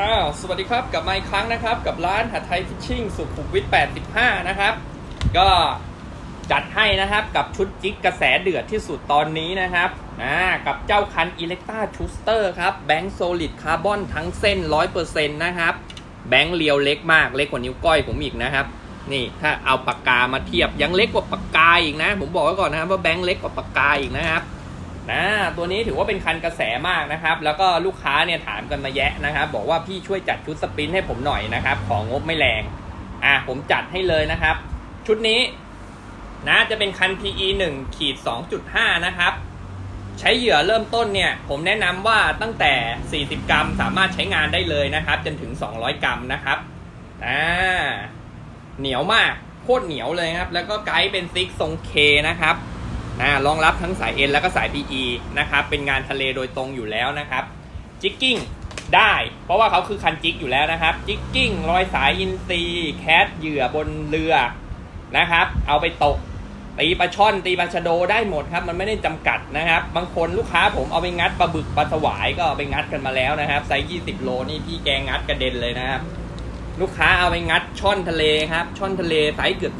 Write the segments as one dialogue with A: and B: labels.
A: อ้าว สวัสดีครับ กลับมาอีกครั้งนะครับ กับร้านหัดไทยฟิชชิ่งสุขุมวิท 85 นะครับ ก็จัดให้นะครับกับชุดจิกกระแสเดือดที่สุดตอนนี้นะครับอ่ากับเจ้าคัน e l e c t a c h u s t e r ครับแบงค์โซลิดคาร์บอนทั้งเส้น 100%นะครับ แบงค์เรียวเล็กมาก เล็กกว่านิ้วก้อยผมอีกนะครับ นี่ถ้าเอาปากกามาเทียบยังเล็กกว่าปากกาอีกนะ ผมบอกไว้ก่อนนะครับว่าแบงค์เล็กกว่าปากกาอีกนะครับ นะตัวนี้ถือว่าเป็นคันกระแสมากนะครับ แล้วก็ลูกค้าเนี่ยถามกันมาแยะนะครับ บอกว่าพี่ช่วยจัดชุดสปรินท์ให้ผมหน่อยนะครับ ของงบไม่แรงอะผมจัดให้เลยนะครับ ชุดนี้นะจะเป็นคัน PE 1ขีด2.5 นะครับ ใช้เหยื่อเริ่มต้นเนี่ย ผมแนะนำว่าตั้งแต่ 40 กรัมสามารถใช้งานได้เลยนะครับ จนถึง 200 กรัมนะครับอ่าเหนียวมากโคตรเหนียวเลยครับ แล้วก็ไกด์เป็นซิกทรงเคนะครับ อ่ารองรับทั้งสาย N แล้วก็สาย PE นะครับเป็นงานทะเลโดยตรงอยู่แล้วนะครับจิกกิ้งได้ เพราะว่าเขาคือคันจิกอยู่แล้วนะครับจิกกิ้งรอยสายอินซีแคทเหยื่อบนเรือนะครับ เอาไปตกตีปลาช่อนตีปลาชะโดได้หมดครับมันไม่ได้จำกัดนะครับ บางคนลูกค้าผมเอาไปงัดปลาบึกปลาสวายก็เอาไปงัดกันมาแล้วนะครับไซส์20โลนี่พี่แกงัดกระเด็นเลยนะครับ ลูกค้าเอาไปงัดช่อนทะเลครับ ช่อนทะเลไซส์เกือบ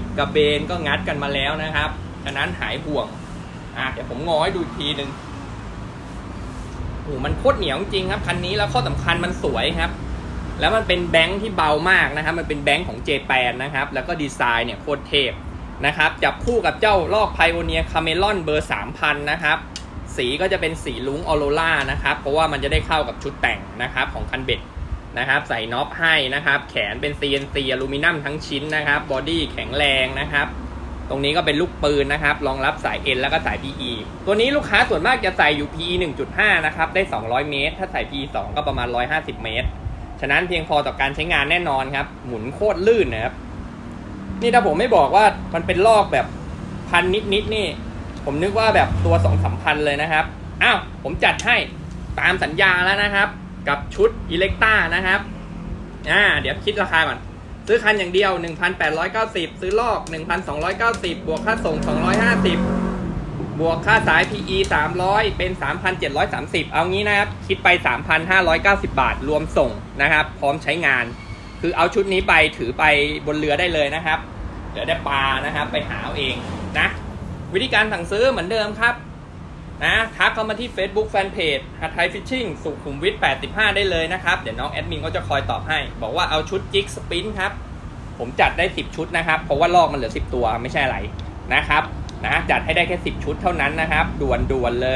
A: 20กระเบนก็งัดกันมาแล้วนะครับ ฉะนั้นหายห่วง อะเดี๋ยวผมงอให้ดูอีกทีหนึ่งโอ้โหมันโคตรเหนียวจริงครับคันนี้แล้วข้อสำคัญมันสวยครับ แล้วมันเป็นแบงค์ที่เบามากนะครับ มันเป็นแบงค์ของเจแปนนะครับ แล้วก็ดีไซน์เนี่ยโคตรเทพนะครับ จับคู่กับเจ้าลอกไพโอเนียคาเมลอนเบอร์3000นะครับ สีก็จะเป็นสีลุงออโรล่านะครับ เพราะว่ามันจะได้เข้ากับชุดแต่งนะครับของคันเบ็ดนะครับ ใส่น็อปให้นะครับ แขนเป็น CNC อลูมิเนียมทั้งชิ้นนะครับ บอดี้แข็งแรงนะครับ ตรงนี้ก็เป็นลูกปืนนะครับ รองรับสาย N แล้วก็สาย PE ตัวนี้ลูกค้าส่วนมากจะใส่อยู่ PE 1.5 นะครับ ได้ 200 เมตร ถ้าใส่ PE 2 ก็ประมาณ 150 เมตร ฉะนั้นเพียงพอต่อการใช้งานแน่นอนครับ หมุนโคตรลื่นนะครับ นี่ถ้าผมไม่บอกว่ามันเป็นลอกแบบพันนิดๆนนี่ ผมนึกว่าแบบตัวสองสามพันเลยนะครับ อ้าว ผมจัดให้ตามสัญญาแล้วนะครับ กับชุดอิเล็กต้านะครับ อ่า เดี๋ยวคิดราคาก่อน ซื้อคันอย่างเดียว 1,890 ซื้อลอก 1,290 บวกค่าส่ง 250 บวกค่าสาย PE 300 เป็น 3,730 เอางี้นะครับ คิดไป 3,590 บาท รวมส่งนะครับ พร้อมใช้งาน คือเอาชุดนี้ไปถือไปบนเรือได้เลยนะครับ เดี๋ยวได้ปลานะครับ ไปหาเอาเองนะ วิธีการสั่งซื้อเหมือนเดิมครับ นะทักเข้ามาที่ Facebook Fanpage หัดไทยฟิชชิ่งสุขุมวิท85 ได้เลยนะครับ เดี๋ยวน้องแอดมินก็จะคอยตอบให้ บอกว่าเอาชุดจิกสปินครับ ผมจัดได้ 10 ชุดนะครับ เพราะว่าลอกมันเหลือ 10 ตัวไม่ใช่อะไรนะครับนะจัดให้ได้แค่ 10 ชุดเท่านั้นนะครับ ด่วนๆเลย